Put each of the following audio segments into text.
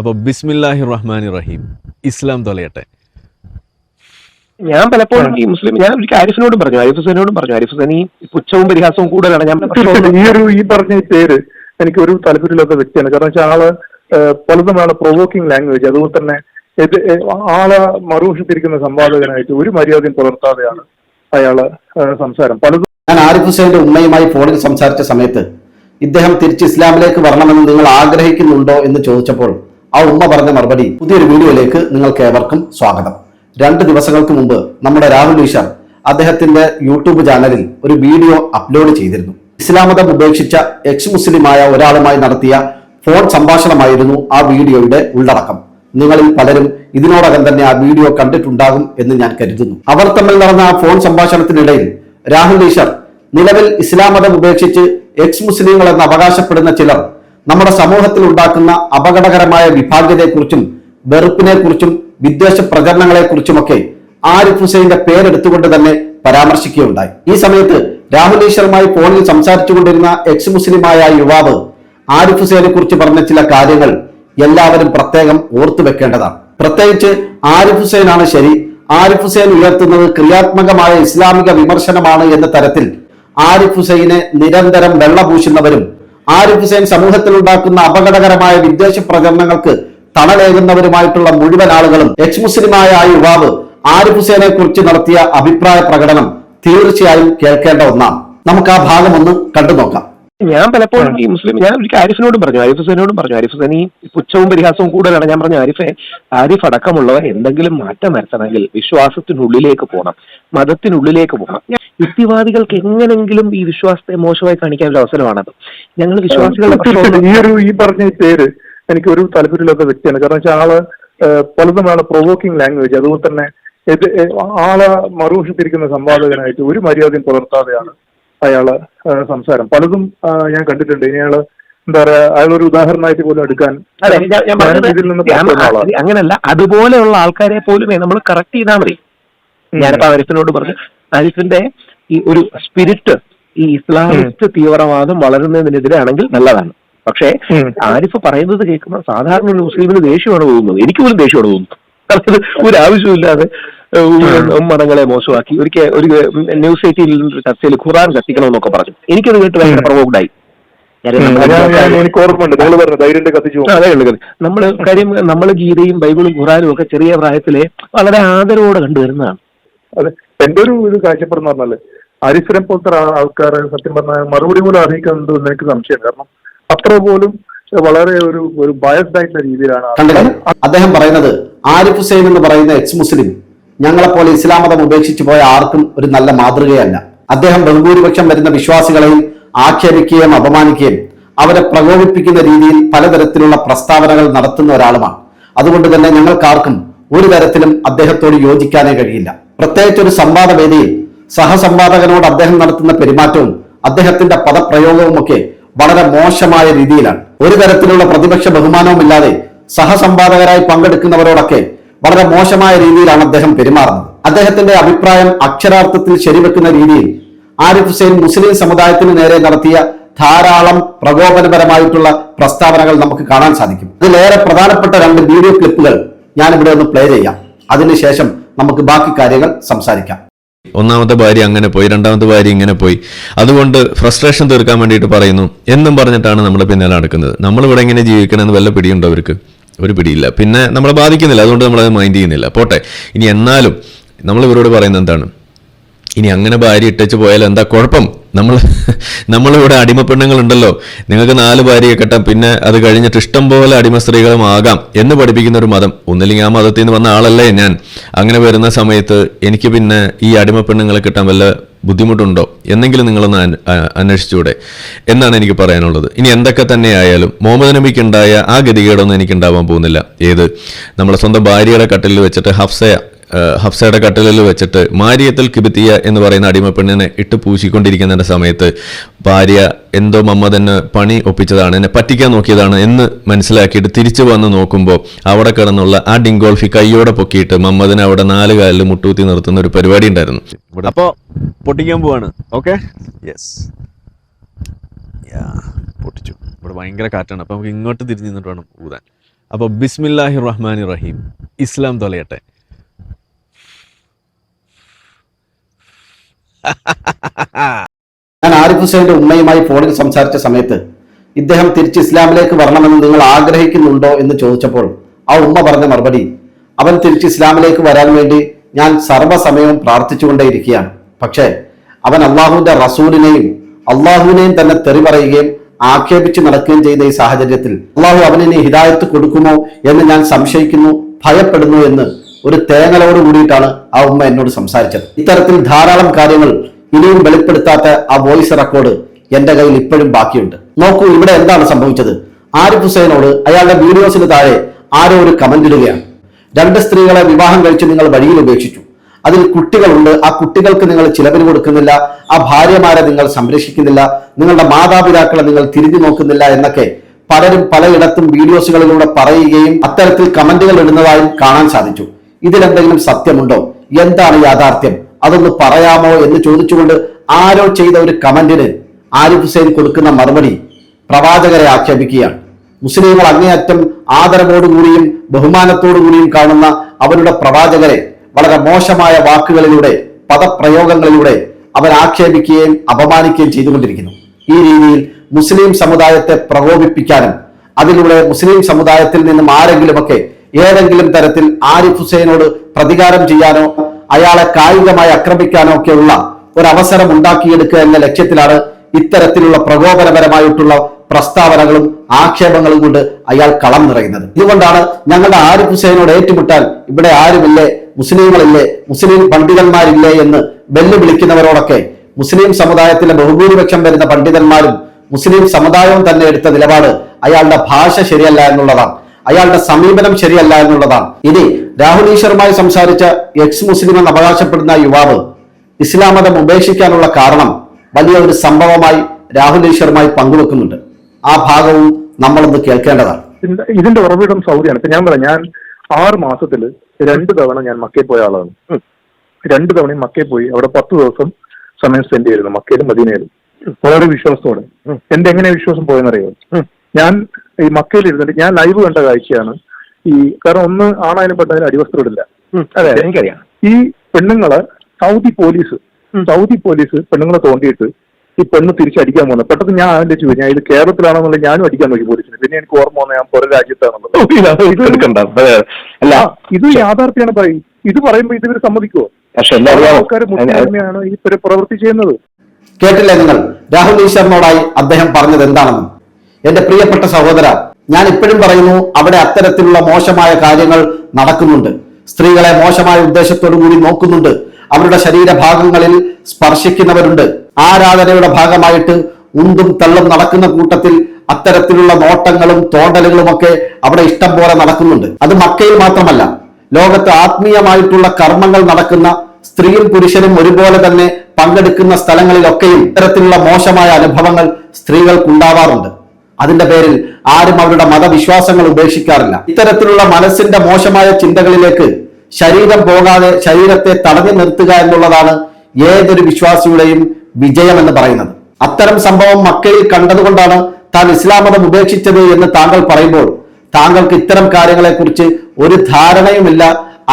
അപ്പോൾ ബിസ്മില്ലാഹി റഹ്മാൻ റഹീം ഇസ്ലാം തൊലയട്ടെ. ഞാൻ പലപ്പോഴും ഈ മുസ്ലിം ഞാൻ ഒരു ആരിഫിനോടും പറഞ്ഞു ആരിഫ് ഹുസൈനോടും പറഞ്ഞു. ആരിഫ് ഹുസൈൻ ഈ പുച്ഛവും പരിഹാസവും കൂടുതലാണ് ഞാൻ ഈ ഒരു ഈ പറഞ്ഞ പേര് എനിക്ക് ഒരു താല്പര്യമില്ലാത്ത വ്യക്തിയാണ്. കാരണം വെച്ചാൽ ആൾ പലതുമാണ് പലതും ആൾ പ്രൊവോക്കിംഗ് ലാംഗ്വേജ് അതുപോലെ തന്നെ ആളെ മറുവശത്തിരിക്കുന്ന സംവാദകനായിട്ട് ഒരു മര്യാദയും പുലർത്താതെയാണ് അയാൾ സംസാരം. പലതും ഞാൻ ആരിഫ് ഹുസൈന്റെ ഉമ്മയുമായി ഫോണിൽ സംസാരിച്ച സമയത്ത് ഇദ്ദേഹം തിരിച്ച് ഇസ്ലാമിലേക്ക് വരണമെന്ന് നിങ്ങൾ ആഗ്രഹിക്കുന്നുണ്ടോ എന്ന് ചോദിച്ചപ്പോൾ ആ ഉമ്മ പറഞ്ഞ മറുപടി പുതിയൊരു വീഡിയോയിലേക്ക് നിങ്ങൾക്ക് ഏവർക്കും സ്വാഗതം. രണ്ട് ദിവസങ്ങൾക്ക് മുമ്പ് നമ്മുടെ രാഹുൽ ഈശ്വർ അദ്ദേഹത്തിന്റെ യൂട്യൂബ് ചാനലിൽ ഒരു വീഡിയോ അപ്ലോഡ് ചെയ്തിരുന്നു. ഇസ്ലാമതം ഉപേക്ഷിച്ച എക്സ് മുസ്ലിമായ ഒരാളുമായി നടത്തിയ ഫോൺ സംഭാഷണമായിരുന്നു ആ വീഡിയോയുടെ ഉള്ളടക്കം. നിങ്ങളിൽ പലരും ഇതിനോടകം തന്നെ ആ വീഡിയോ കണ്ടിട്ടുണ്ടാകും എന്ന് ഞാൻ കരുതുന്നു. അവർ തമ്മിൽ നടന്ന ആ ഫോൺ സംഭാഷണത്തിനിടയിൽ രാഹുൽ ഈശ്വർ നിലവിൽ ഇസ്ലാം മതം ഉപേക്ഷിച്ച് എക്സ് മുസ്ലിങ്ങൾ എന്ന് അവകാശപ്പെടുന്ന ചിലർ നമ്മുടെ സമൂഹത്തിൽ ഉണ്ടാക്കുന്ന അപകടകരമായ വിഭാഗ്യതയെക്കുറിച്ചും വെറുപ്പിനെക്കുറിച്ചും വിദ്വേഷ പ്രചരണങ്ങളെക്കുറിച്ചുമൊക്കെ ആരിഫ് ഹുസൈന്റെ പേരെടുത്തുകൊണ്ട് തന്നെ പരാമർശിക്കുകയുണ്ടായി. ഈ സമയത്ത് രാഹുൽ ഈശ്വറുമായി ഫോണിൽ സംസാരിച്ചുകൊണ്ടിരുന്ന എക്സ് മുസ്ലിമായ യുവാവ് ആരിഫ് ഹുസൈനെ കുറിച്ച് പറഞ്ഞ ചില കാര്യങ്ങൾ എല്ലാവരും പ്രത്യേകം ഓർത്തു വെക്കേണ്ടതാണ്. പ്രത്യേകിച്ച് ആരിഫ് ഹുസൈനാണ് ശരി. ആരിഫ് ഹുസൈൻ ഉയർത്തുന്നത് ക്രിയാത്മകമായ ഇസ്ലാമിക വിമർശനമാണ് എന്ന തരത്തിൽ ആരിഫ് ഹുസൈനെ നിരന്തരം വെള്ളപൂശുന്നവരും ആരിഫ് ഹുസൈൻ സമൂഹത്തിൽ ഉണ്ടാക്കുന്ന അപകടകരമായ വിദ്വേഷ പ്രചരണങ്ങൾക്ക് തണലേകുന്നവരുമായിട്ടുള്ള മുഴുവൻ ആളുകളും എക്സ് മുസ്ലിമായ ആ യുവാവ് ആരിഫ് ഹുസൈനെ കുറിച്ച് നടത്തിയ അഭിപ്രായ പ്രകടനം തീർച്ചയായും കേൾക്കേണ്ട ഒന്നാണ്. നമുക്ക് ആ ഭാഗം ഒന്ന് കണ്ടു നോക്കാം. ഞാൻ പലപ്പോഴും ഈ മുസ്ലിം ഞാൻ ഒരിക്കൽ ആരിഫിനോടും പറഞ്ഞു ആരിഫ് ഹുസൈനോടും പറഞ്ഞു. ആരിഫ് ഹുസൈൻ ഈ പുച്ഛവും പരിഹാസവും കൂടുതലാണ് ഞാൻ പറഞ്ഞു ആരിഫെ ആരിഫ് അടക്കമുള്ളവർ എന്തെങ്കിലും മാറ്റം വരുത്തണമെങ്കിൽ വിശ്വാസത്തിനുള്ളിലേക്ക് പോകണം മതത്തിനുള്ളിലേക്ക് പോകണം യുക്തിവാദികൾക്ക് എങ്ങനെങ്കിലും ഈ വിശ്വാസത്തെ മോശമായി കാണിക്കാൻ ഒരു അവസരമാണത്. ഞങ്ങൾ വിശ്വാസികൾ ഈ ഒരു ഈ പറഞ്ഞ പേര് എനിക്ക് ഒരു താല്പര്യമില്ലാത്ത വ്യക്തിയാണ്. കാരണം വെച്ചാൽ ആൾ പലതും ആൾ പ്രൊവോക്കിംഗ് ലാംഗ്വേജ് അതുപോലെ തന്നെ ആളെ മറുവശത്തിരിക്കുന്ന സംവാദകനായിട്ട് ഒരു മര്യാദയും പുലർത്താതെയാണ് അയാൾ സംസാരം. പലതും ഞാൻ കണ്ടിട്ടുണ്ട്. ഇനിയാൾ എന്താ പറയാ അയാളൊരു ഉദാഹരണമായിട്ട് പോലും എടുക്കാൻ. അങ്ങനല്ല. അതുപോലെയുള്ള ആൾക്കാരെ പോലും നമ്മൾ കറക്റ്റ് ചെയ്താൽ മതി. ഞാനിപ്പോ ആരിഫിനോട് പറഞ്ഞു ആരിഫിന്റെ ഈ ഒരു സ്പിരിറ്റ് ഈ ഇസ്ലാമിസ്റ്റ് തീവ്രവാദം വളരുന്നതിനെതിരെ ആണെങ്കിൽ നല്ലതാണ്. പക്ഷേ ആരിഫ് പറയുന്നത് കേൾക്കുമ്പോൾ സാധാരണ ഒരു മുസ്ലിമിന് ദേഷ്യമാണ് തോന്നുന്നത് എനിക്ക് പോലും ദേഷ്യമാണ് തോന്നുന്നത് അതായത് ഒരു ആവശ്യമില്ലാതെ മതങ്ങളെ മോശമാക്കി. ഒരിക്കൽ ഒരു ന്യൂസ് എയ്റ്റീനിൽ ഒരു ചർച്ചയിൽ ഖുറാൻ കത്തിക്കണമെന്നൊക്കെ പറഞ്ഞു. എനിക്കത് കേട്ട് ഭയങ്കര പ്രൊവോക്ഡ് നമ്മൾ കാര്യം നമ്മൾ ഗീതയും ബൈബിളും ഖുറാനും ഒക്കെ ചെറിയ പ്രായത്തിലെ വളരെ ആദരവോടെ കണ്ടുവരുന്നതാണ്. അതെ എന്റെ ഒരു ഇത് കാഴ്ചപ്പെടുന്ന പറഞ്ഞാൽ ആരിഫിനെ പോലത്തെ ആൾക്കാർ സത്യം പറഞ്ഞാൽ മറുപടി പോലും അറിയിക്കുന്നത് എനിക്ക് സംശയം കാരണം അത്ര പോലും വളരെ ഒരു ഒരു ബയസ്ഡ് ആയിട്ടുള്ള രീതിയിലാണ് അദ്ദേഹം പറയുന്നത് ആരിഫ് ഹുസൈൻ എന്ന് പറയുന്ന എക്സ് മുസ്ലിം ഞങ്ങളെപ്പോലെ ഇസ്ലാം മതം ഉപേക്ഷിച്ചു പോയ ആർക്കും ഒരു നല്ല മാതൃകയല്ല. അദ്ദേഹം ബഹുഭൂരിപക്ഷം വരുന്ന വിശ്വാസികളെയും ആക്ഷേപിക്കുകയും അപമാനിക്കുകയും അവരെ പ്രകോപിപ്പിക്കുന്ന രീതിയിൽ പലതരത്തിലുള്ള പ്രസ്താവനകൾ നടത്തുന്ന ഒരാളുമാണ്. അതുകൊണ്ട് തന്നെ ഞങ്ങൾക്കാർക്കും ഒരു തരത്തിലും അദ്ദേഹത്തോട് യോജിക്കാനേ കഴിയില്ല. പ്രത്യേകിച്ച് ഒരു സംവാദ വേദിയിൽ സഹസംവാദകനോട് അദ്ദേഹം നടത്തുന്ന പെരുമാറ്റവും അദ്ദേഹത്തിന്റെ പദപ്രയോഗവും ഒക്കെ വളരെ മോശമായ രീതിയിലാണ്. ഒരു തരത്തിലുള്ള പ്രതിപക്ഷ ബഹുമാനവുമില്ലാതെ സഹസംവാദകരായി പങ്കെടുക്കുന്നവരോടൊക്കെ വളരെ മോശമായ രീതിയിലാണ് അദ്ദേഹം പെരുമാറുന്നത്. അദ്ദേഹത്തിന്റെ അഭിപ്രായം അക്ഷരാർത്ഥത്തിൽ ശരിവെക്കുന്ന രീതിയിൽ ആരിഫ് ഹുസൈൻ മുസ്ലിം സമുദായത്തിന് നേരെ നടത്തിയ ധാരാളം പ്രകോപനപരമായിട്ടുള്ള പ്രസ്താവനകൾ നമുക്ക് കാണാൻ സാധിക്കും. അതിലേറെ പ്രധാനപ്പെട്ട രണ്ട് വീഡിയോ ക്ലിപ്പുകൾ ഞാനിവിടെ ഒന്ന് പ്ലേ ചെയ്യാം. അതിനുശേഷം നമുക്ക് ബാക്കി കാര്യങ്ങൾ സംസാരിക്കാം. ഒന്നാമത്തെ ഭാര്യ അങ്ങനെ പോയി രണ്ടാമത്തെ ഭാര്യ ഇങ്ങനെ പോയി. അതുകൊണ്ട് ഫ്രസ്ട്രേഷൻ തീർക്കാൻ വേണ്ടിയിട്ട് പറയുന്നു എന്നും പറഞ്ഞിട്ടാണ് നമ്മുടെ പിന്നാലെ നടക്കുന്നത്. നമ്മളിവിടെ എങ്ങനെ ജീവിക്കണമെന്ന് വല്ല പിടിയുണ്ടോ അവർക്ക്? ഒരു പിടിയില്ല. പിന്നെ നമ്മളെ ബാധിക്കുന്നില്ല അതുകൊണ്ട് നമ്മളത് മൈൻഡ് ചെയ്യുന്നില്ല. പോട്ടെ. ഇനി എന്നാലും നമ്മൾ ഇവരോട് പറയുന്നത് എന്താണ്? ഇനി അങ്ങനെ ഭാര്യ ഇട്ടച്ച് പോയാൽ എന്താ കുഴപ്പം? നമ്മൾ നമ്മളിവിടെ അടിമ പെണ്ണുങ്ങളുണ്ടല്ലോ. നിങ്ങൾക്ക് നാല് ഭാര്യയെ കെട്ടാം പിന്നെ അത് കഴിഞ്ഞിട്ട് ഇഷ്ടം പോലെ അടിമ സ്ത്രീകളും ആകാം എന്ന് പഠിപ്പിക്കുന്ന ഒരു മതം. ഒന്നില്ലെങ്കിൽ ആ മതത്തിൽ നിന്ന് വന്ന ആളല്ലേ ഞാൻ. അങ്ങനെ വരുന്ന സമയത്ത് എനിക്ക് പിന്നെ ഈ അടിമ പെണ്ണുങ്ങളെ കിട്ടാൻ വല്ല ബുദ്ധിമുട്ടുണ്ടോ? എന്നെങ്കിലും നിങ്ങളൊന്ന് അന്വ- അന്വേഷിച്ചൂടെ. എന്നാണ് എനിക്ക് പറയാനുള്ളത്. ഇനി എന്തൊക്കെ തന്നെ ആയാലും മുഹമ്മദ് നബിക്ക് ഉണ്ടായ ആ ഗതികേടൊന്നും എനിക്ക് ഉണ്ടാവാൻ പോകുന്നില്ല. ഏത്? നമ്മുടെ സ്വന്തം ഭാര്യയുടെ കട്ടിലിൽ വെച്ചിട്ട് ഹഫ്സ ഏഹ് ഹഫ്സയുടെ കട്ടിലിൽ വെച്ചിട്ട് മാരിയത്തിൽ കിബിത്തിയ എന്ന് പറയുന്ന അടിമപ്പെണ്ണിനെ ഇട്ട് പൂശിക്കൊണ്ടിരിക്കുന്നതിന്റെ സമയത്ത് ഭാര്യ എന്തോ മമ്മദന് പണി ഒപ്പിച്ചതാണ് എന്നെ പറ്റിക്കാൻ നോക്കിയതാണ് എന്ന് മനസ്സിലാക്കിയിട്ട് തിരിച്ചു വന്ന് നോക്കുമ്പോൾ അവിടെ കിടന്നുള്ള ആ ഡിങ്കോൾഫി കൈയോടെ പൊക്കിയിട്ട് മമ്മദിനെ അവിടെ നാല് കാലിൽ മുട്ടൂത്തി നിർത്തുന്ന ഒരു പരിപാടി ഉണ്ടായിരുന്നു. അപ്പോൾ പൊട്ടിക്കാൻ പോവാണ്. ഓക്കെ യെസ് പൊട്ടിച്ചു. ഇവിടെ ഭയങ്കര കാറ്റാണ്. അപ്പോൾ നമുക്ക് ഇങ്ങോട്ട് തിരിഞ്ഞു നിന്നിട്ട് വേണം ഊതാൻ. അപ്പോൾ ബിസ്മില്ലാഹി റഹ്മാനി റഹീം ഇസ്ലാം തൊലയട്ടെ. ഞാൻ ആരിഫ് ഹുസൈന്റെ ഉമ്മയുമായി ഫോണിൽ സംസാരിച്ച സമയത്ത് ഇദ്ദേഹം തിരിച്ച് ഇസ്ലാമിലേക്ക് വരണമെന്ന് നിങ്ങൾ ആഗ്രഹിക്കുന്നുണ്ടോ എന്ന് ചോദിച്ചപ്പോൾ ആ ഉമ്മ പറഞ്ഞ മറുപടി അവൻ തിരിച്ച് ഇസ്ലാമിലേക്ക് വരാൻ വേണ്ടി ഞാൻ സർവസമയവും പ്രാർത്ഥിച്ചുകൊണ്ടേയിരിക്കുകയാണ്. പക്ഷേ അവൻ അള്ളാഹുവിന്റെ റസൂലിനെയും അള്ളാഹുവിനെയും തന്നെ തെറി പറയുകയും ആക്ഷേപിച്ച് നടക്കുകയും ചെയ്ത ഈ സാഹചര്യത്തിൽ അള്ളാഹു അവനിനി ഹിദായത്ത് കൊടുക്കുമോ എന്ന് ഞാൻ സംശയിക്കുന്നു ഭയപ്പെടുന്നു എന്ന് ഒരു തേങ്ങലോട് കൂടിയിട്ടാണ് ആ ഉമ്മ എന്നോട് സംസാരിച്ചത്. ഇത്തരത്തിൽ ധാരാളം കാര്യങ്ങൾ ഇനിയും വെളിപ്പെടുത്താത്ത ആ വോയിസ് റെക്കോർഡ് എന്റെ കയ്യിൽ ഇപ്പോഴും ബാക്കിയുണ്ട്. നോക്കൂ ഇവിടെ എന്താണ് സംഭവിച്ചത്? ആരിഫ് ഹുസൈനോട് അയാളുടെ വീഡിയോസിന് താഴെ ആരോ ഒരു കമന്റ് ഇടുകയാണ്. രണ്ട് സ്ത്രീകളെ വിവാഹം കഴിച്ച് നിങ്ങൾ വഴിയിൽ ഉപേക്ഷിച്ചു. അതിൽ കുട്ടികളുണ്ട്. ആ കുട്ടികൾക്ക് നിങ്ങൾ ചിലവിന് കൊടുക്കുന്നില്ല. ആ ഭാര്യമാരെ നിങ്ങൾ സംരക്ഷിക്കുന്നില്ല. നിങ്ങളുടെ മാതാപിതാക്കളെ നിങ്ങൾ തിരിഞ്ഞു നോക്കുന്നില്ല എന്നൊക്കെ പലരും പലയിടത്തും വീഡിയോസുകളിലൂടെ പറയുകയും അത്തരത്തിൽ കമന്റുകൾ ഇടുന്നതായും കാണാൻ സാധിച്ചു. ഇതിലെന്തെങ്കിലും സത്യമുണ്ടോ? എന്താണ് യാഥാർത്ഥ്യം? അതൊന്ന് പറയാമോ എന്ന് ചോദിച്ചുകൊണ്ട് ആരോ ചെയ്ത ഒരു കമന്റിന് ആരിഫ് ഹുസൈൻ കൊടുക്കുന്ന മറുപടി പ്രവാചകരെ ആക്ഷേപിക്കുകയാണ്. മുസ്ലിങ്ങൾ അങ്ങേയറ്റം ആദരവോടുകൂടിയും ബഹുമാനത്തോടുകൂടിയും കാണുന്ന അവരുടെ പ്രവാചകരെ വളരെ മോശമായ വാക്കുകളിലൂടെ പദപ്രയോഗങ്ങളിലൂടെ അവർ ആക്ഷേപിക്കുകയും അപമാനിക്കുകയും ചെയ്തുകൊണ്ടിരിക്കുന്നു. ഈ രീതിയിൽ മുസ്ലിം സമുദായത്തെ പ്രകോപിപ്പിക്കാനും അതിലൂടെ മുസ്ലിം സമുദായത്തിൽ നിന്നും ആരെങ്കിലുമൊക്കെ ഏതെങ്കിലും തരത്തിൽ ആരിഫ് ഹുസൈനോട് പ്രതികാരം ചെയ്യാനോ അയാളെ കായികമായി ആക്രമിക്കാനോ ഒക്കെയുള്ള ഒരു അവസരം ഉണ്ടാക്കിയെടുക്കുക എന്ന ലക്ഷ്യത്തിലാണ് ഇത്തരത്തിലുള്ള പ്രകോപനപരമായിട്ടുള്ള പ്രസ്താവനകളും ആക്ഷേപങ്ങളും കൊണ്ട് അയാൾ കളം നിറയുന്നത്. ഇതുകൊണ്ടാണ് ഞങ്ങളുടെ ആരിഫ് ഹുസൈനോട് ഏറ്റുമുട്ടാൻ ഇവിടെ ആരുമില്ലേ മുസ്ലിങ്ങളില്ലേ മുസ്ലിം പണ്ഡിതന്മാരില്ലേ എന്ന് വെല്ലുവിളിക്കുന്നവരോടൊക്കെ മുസ്ലിം സമുദായത്തിലെ ബഹുഭൂരിപക്ഷം വരുന്ന പണ്ഡിതന്മാരും മുസ്ലിം സമുദായവും തന്നെ എടുത്ത നിലപാട് അയാളുടെ ഭാഷ ശരിയല്ല എന്നുള്ളതാണ്. അയാളുടെ സമീപനം ശരിയല്ല എന്നുള്ളതാണ്. ഇനി രാഹുൽ ഈശ്വറുമായി സംസാരിച്ച എക്സ് മുസ്ലിം എന്ന് അവകാശപ്പെടുന്ന യുവാവ് ഇസ്ലാം മതം ഉപേക്ഷിക്കാനുള്ള കാരണം വലിയ ഒരു സംഭവമായി രാഹുൽ ഈശ്വറുമായി പങ്കുവെക്കുന്നുണ്ട്. ആ ഭാഗവും നമ്മളൊന്ന് കേൾക്കേണ്ടതാണ്. ഇതിന്റെ- ഉറവിടം സൗദിയാണ്. ഞാൻ പറയാം ഞാൻ ആറ് മാസത്തിൽ രണ്ട് തവണ ഞാൻ മക്കയിൽ പോയ ആളാണ്. രണ്ട് തവണയും മക്കയിൽ പോയി. അവിടെ പത്ത് ദിവസം സമയം സ്പെൻഡ് ചെയ്തിരുന്നു മക്കയിലും മദീനയിലും. വളരെ വിശ്വാസത്തോടെ. എന്റെ എങ്ങനെ വിശ്വാസം പോയെന്നറിയോ? ഞാൻ ഈ മക്കയിൽ ഇരുന്നിട്ട് ഞാൻ ലൈവ് കണ്ട കാഴ്ചയാണ്. ഈ കാരണം ഒന്ന് ആണായാലും പെട്ടതിന് അടിവസ്ത്രം ഇടില്ല അതെ എനിക്കറിയാം. ഈ പെണ്ണുങ്ങളെ സൗദി പോലീസ് സൗദി പോലീസ് പെണ്ണുങ്ങളെ തോണ്ടിയിട്ട് ഈ പെണ്ണ് തിരിച്ചടിക്കാൻ പോകുന്നത്. പെട്ടെന്ന് ഞാൻ ആലോചിച്ചു ചോദിച്ചു ഞാൻ ഇത് കേരളത്തിലാണെന്നുള്ള ഞാനും അടിക്കാൻ നോക്കി പോലീസിന്. പിന്നെ എനിക്ക് ഓർമ്മ വന്ന ഞാൻ പുറം രാജ്യത്താണെന്നുള്ളത്. അല്ല ഇത് യാഥാർത്ഥ്യമാണ് പറയും. ഇത് പറയുമ്പോ ഇത് ഇവർ സമ്മതിക്കുമോ പക്ഷെ എല്ലാവരും ആൾക്കാർ മുസ്ലിമാണ് ഈ പ്ര- പ്രവൃത്തി ചെയ്യുന്നത്. കേട്ടില്ല നിങ്ങൾ. രാഹുൽ ഈശ്വറിനോടായി അദ്ദേഹം പറഞ്ഞത് എന്താണെന്ന്? എന്റെ പ്രിയപ്പെട്ട സഹോദര ഞാൻ ഇപ്പോഴും പറയുന്നു അവിടെ അത്തരത്തിലുള്ള മോശമായ കാര്യങ്ങൾ നടക്കുന്നുണ്ട്. സ്ത്രീകളെ മോശമായ ഉദ്ദേശത്തോടു കൂടി നോക്കുന്നുണ്ട്. അവരുടെ ശരീരഭാഗങ്ങളിൽ സ്പർശിക്കുന്നവരുണ്ട്. ആരാധനയുടെ ഭാഗമായിട്ട് ഉന്തും തള്ളും നടക്കുന്ന കൂട്ടത്തിൽ അത്തരത്തിലുള്ള നോട്ടങ്ങളും തോണ്ടലുകളും ഒക്കെ അവിടെ ഇഷ്ടം പോലെ നടക്കുന്നുണ്ട്. അത് മക്കയിൽ മാത്രമല്ല ലോകത്ത് ആത്മീയമായിട്ടുള്ള കർമ്മങ്ങൾ നടക്കുന്ന സ്ത്രീയും പുരുഷനും ഒരുപോലെ തന്നെ പങ്കെടുക്കുന്ന സ്ഥലങ്ങളിലൊക്കെയും ഇത്തരത്തിലുള്ള മോശമായ അനുഭവങ്ങൾ സ്ത്രീകൾക്കുണ്ടാവാറുണ്ട്. അതിന്റെ പേരിൽ ആരും അവരുടെ മതവിശ്വാസങ്ങൾ ഉപേക്ഷിക്കാറില്ല. ഇത്തരത്തിലുള്ള മനസ്സിന്റെ മോശമായ ചിന്തകളിലേക്ക് ശരീരം പോകാതെ ശരീരത്തെ തടഞ്ഞു നിർത്തുക എന്നുള്ളതാണ് ഏതൊരു വിശ്വാസിയുടെയും വിജയം എന്ന് പറയുന്നത്. അത്തരം സംഭവം മക്കയിൽ കണ്ടതുകൊണ്ടാണ് താൻ ഇസ്ലാം മതം ഉപേക്ഷിച്ചത് എന്ന് താങ്കൾ പറയുമ്പോൾ താങ്കൾക്ക് ഇത്തരം കാര്യങ്ങളെക്കുറിച്ച് ഒരു ധാരണയുമില്ല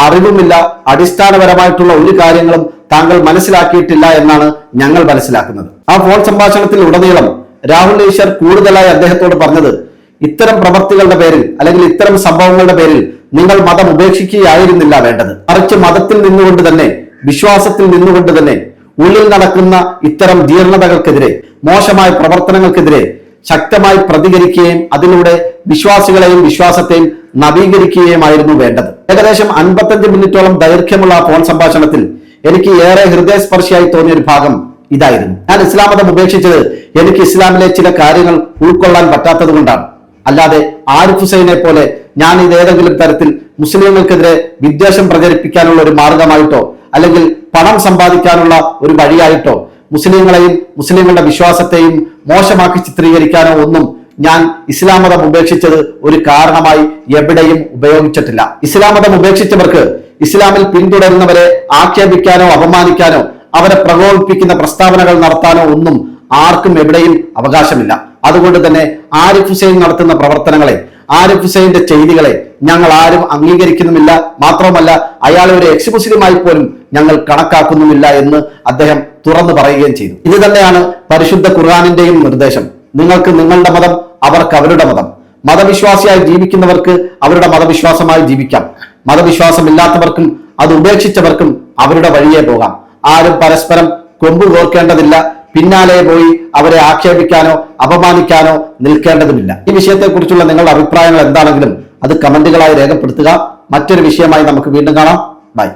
അറിവുമില്ല അടിസ്ഥാനപരമായിട്ടുള്ള ഒരു കാര്യങ്ങളും താങ്കൾ മനസ്സിലാക്കിയിട്ടില്ല എന്നാണ് ഞങ്ങൾ മനസ്സിലാക്കുന്നത്. ആ ഫോൺ സംഭാഷണത്തിൽ ഉടനീളം രാഹുൽ ഈശ്വർ കൂടുതലായി അദ്ദേഹത്തോട് പറഞ്ഞത് ഇത്തരം പ്രവർത്തികളുടെ പേരിൽ അല്ലെങ്കിൽ ഇത്തരം സംഭവങ്ങളുടെ പേരിൽ നിങ്ങൾ മതം ഉപേക്ഷിക്കുകയായിരുന്നില്ല വേണ്ടത്. മറിച്ച് മതത്തിൽ നിന്നുകൊണ്ട് തന്നെ വിശ്വാസത്തിൽ നിന്നുകൊണ്ട് തന്നെ ഉള്ളിൽ നടക്കുന്ന ഇത്തരം ജീർണതകൾക്കെതിരെ മോശമായ പ്രവർത്തനങ്ങൾക്കെതിരെ ശക്തമായി പ്രതികരിക്കുകയും അതിലൂടെ വിശ്വാസികളെയും വിശ്വാസത്തെയും നവീകരിക്കുകയുമായിരുന്നു വേണ്ടത്. ഏകദേശം അൻപത്തഞ്ച് മിനിറ്റോളം ദൈർഘ്യമുള്ള ഫോൺ സംഭാഷണത്തിൽ എനിക്ക് ഏറെ ഹൃദയസ്പർശിയായി തോന്നിയ ഒരു ഭാഗം ഇതായിരുന്നു. ഞാൻ ഇസ്ലാം മതം ഉപേക്ഷിച്ചത് എനിക്ക് ഇസ്ലാമിലെ ചില കാര്യങ്ങൾ ഉൾക്കൊള്ളാൻ പറ്റാത്തത് കൊണ്ടാണ്. അല്ലാതെ ആരിഫ് ഹുസൈനെ പോലെ ഞാൻ ഇത് ഏതെങ്കിലും തരത്തിൽ മുസ്ലിങ്ങൾക്കെതിരെ വിദ്വേഷം പ്രചരിപ്പിക്കാനുള്ള ഒരു മാർഗമായിട്ടോ അല്ലെങ്കിൽ പണം സമ്പാദിക്കാനുള്ള ഒരു വഴിയായിട്ടോ മുസ്ലിങ്ങളെയും മുസ്ലിങ്ങളുടെ വിശ്വാസത്തെയും മോശമാക്കി ചിത്രീകരിക്കാനോ ഒന്നും ഞാൻ ഇസ്ലാം മതം ഉപേക്ഷിച്ചത് ഒരു കാരണമായി എവിടെയും ഉപയോഗിച്ചിട്ടില്ല. ഇസ്ലാം മതം ഉപേക്ഷിച്ചവർക്ക് ഇസ്ലാമിൽ പിന്തുടരുന്നവരെ ആക്ഷേപിക്കാനോ അപമാനിക്കാനോ അവരെ പ്രകോപിപ്പിക്കുന്ന പ്രസ്താവനകൾ നടത്താനോ ഒന്നും ആർക്കും എവിടെയും അവകാശമില്ല. അതുകൊണ്ട് തന്നെ ആരിഫ് ഹുസൈൻ നടത്തുന്ന പ്രവർത്തനങ്ങളെ ആരിഫ് ഹുസൈന്റെ ചെയ്തികളെ ഞങ്ങൾ ആരും അംഗീകരിക്കുന്നുമില്ല. മാത്രമല്ല അയാളെ ഒരു എക്സിക്യൂസീവുമായി പോലും ഞങ്ങൾ കണക്കാക്കുന്നുമില്ല എന്ന് അദ്ദേഹം തുറന്നു പറയുകയും ചെയ്തു. ഇത് തന്നെയാണ് പരിശുദ്ധ ഖുർആാനിന്റെയും നിർദ്ദേശം. നിങ്ങൾക്ക് നിങ്ങളുടെ മതം അവർക്ക് അവരുടെ മതം. മതവിശ്വാസിയായി ജീവിക്കുന്നവർക്ക് അവരുടെ മതവിശ്വാസമായി ജീവിക്കാം. മതവിശ്വാസമില്ലാത്തവർക്കും അത് ഉപേക്ഷിച്ചവർക്കും അവരുടെ വഴിയെ പോകാം. ആരും പരസ്പരം കൊമ്പ് കോർക്കേണ്ടതില്ല പിന്നാലെ പോയി അവരെ ആക്ഷേപിക്കാനോ അപമാനിക്കാനോ നിൽക്കേണ്ടതുമില്ല. ഈ വിഷയത്തെക്കുറിച്ചുള്ള നിങ്ങളുടെ അഭിപ്രായങ്ങൾ എന്താണെങ്കിലും അത് കമന്റുകളായി രേഖപ്പെടുത്തുക. മറ്റൊരു വിഷയമായി നമുക്ക് വീണ്ടും കാണാം. ബൈ.